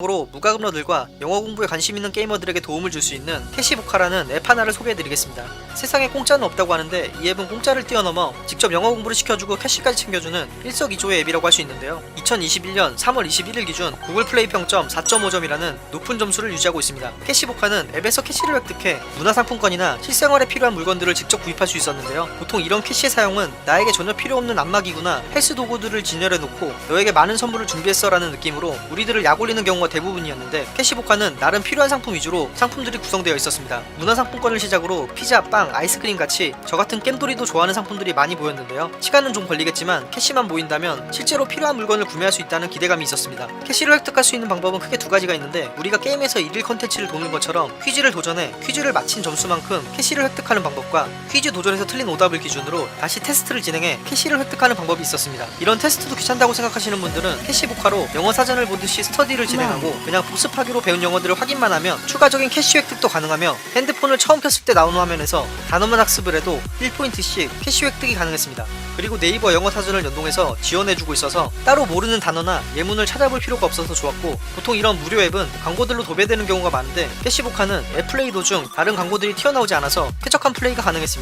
으로 무과금러들과 영어 공부에 관심 있는 게이머들에게 도움을 줄 수 있는 캐시보카라는 앱 하나를 소개해드리겠습니다. 세상에 공짜는 없다고 하는데 이 앱은 공짜를 뛰어넘어 직접 영어 공부를 시켜주고 캐시까지 챙겨주는 일석이조의 앱이라고 할 수 있는데요. 2021년 3월 21일 기준 구글 플레이 평점 4.5점이라는 높은 점수를 유지하고 있습니다. 캐시보카는 앱에서 캐시를 획득해 문화상품권이나 실생활에 필요한 물건들을 직접 구입할 수 있었는데요. 보통 이런 캐시의 사용은 나에게 전혀 필요 없는 안마기구나 헬스 도구들을 진열해 놓고 너에게 많은 선물을 준비했어라는 느낌으로 우리들을 약올리는 경우가 대부분이었는데 캐시보카는 나름 필요한 상품 위주로 상품들이 구성되어 있었습니다. 문화상품권을 시작으로 피자, 빵, 아이스크림 같이 저 같은 겜돌이도 좋아하는 상품들이 많이 보였는데요. 시간은 좀 걸리겠지만 캐시만 보인다면 실제로 필요한 물건을 구매할 수 있다는 기대감이 있었습니다. 캐시를 획득할 수 있는 방법은 크게 두 가지가 있는데 우리가 게임에서 일일 컨텐츠를 도는 것처럼 퀴즈를 도전해 퀴즈를 마친 점수만큼 캐시를 획득하는 방법과 퀴즈 도전에서 틀린 오답을 기준으로 다시 테스트를 진행해 캐시를 획득하는 방법이 있었습니다. 이런 테스트도 귀찮다고 생각하시는 분들은 캐시보카로 영어 사전을 보듯이 스터디를 진행하 고 그냥 복습하기로 배운 영어들을 확인만 하면 추가적인 캐시 획득도 가능하며 핸드폰을 처음 켰을 때 나오는 화면에서 단어만 학습을 해도 1포인트씩 캐시 획득이 가능했습니다. 그리고 네이버 영어 사전을 연동해서 지원해주고 있어서 따로 모르는 단어나 예문을 찾아볼 필요가 없어서 좋았고 보통 이런 무료 앱은 광고들로 도배되는 경우가 많은데 캐시보카는 앱 플레이 도중 다른 광고들이 튀어나오지 않아서 쾌적한 플레이가 가능했습니다.